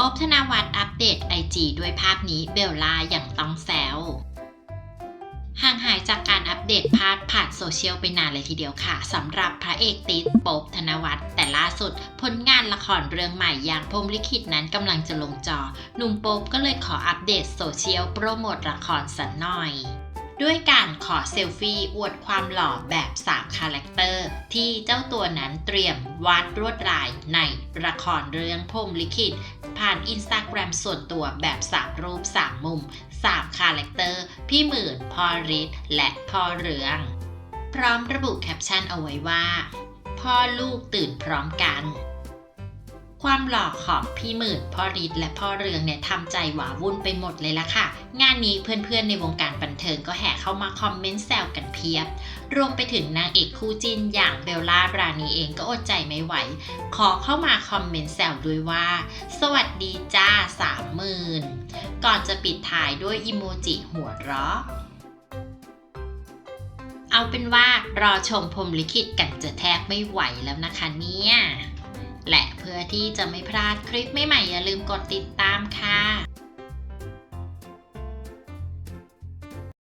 ป๊อบธนวัฒน์อัปเดตไอจีด้วยภาพนี้เบลล่าอย่างต้องแซวห่างหายจากการอัปเดตภาพผ่านโซเชียลไปนานเลยทีเดียวค่ะสำหรับพระเอกติดป๊บธนวัฒน์แต่ล่าสุด ผลงานละครเรื่องใหม่อย่างพรมลิขิตนั้นกำลังจะลงจอ หนุ่มป๊บก็เลยขออัปเดตโซเชียลโปรโมทละครสักหน่อย ด้วยการขอเซลฟี่อวดความหล่อแบบ3คาแรคเตอร์ ที่เจ้าตัวนั้นเตรียมวาดลวดลายในละครเรื่องพรมลิขิต ผ่านอินสตาแกรมส่วนตัวแบบ 3 รูป 3 มุม 3 คาแรคเตอร์ พี่หมื่นพ่อฤทธิ์และพ่อเรือง พร้อมระบุแคปชั่นเอาไว้ว่า พ่อลูกตื่นพร้อมกันความหล่อของพี่หมื่นพ่อฤทธิ์และพ่อเรืองเนี่ยทำใจหวาวุ่นไปหมดเลยละค่ะ งานนี้เพื่อนๆในวงการบันเทิงก็แห่เข้ามาคอมเมนต์แซวกันเพียบ รวมไปถึงนางเอกคู่จิ้นอย่างเบลล่ารานีเองก็อดใจไม่ไหว ขอเข้ามาคอมเมนต์แซวด้วยว่า สวัสดีจ้าสามหมื่นก่อนจะปิดท้ายด้วยอิโมจิหัวเราะเอาเป็นว่ารอชมพรมลิขิตกันจะแทบไม่ไหวแล้วนะคะเนี่ย และเพื่อที่จะไม่พลาดคลิปใหม่ๆอย่าลืมกดติดตามค่ะ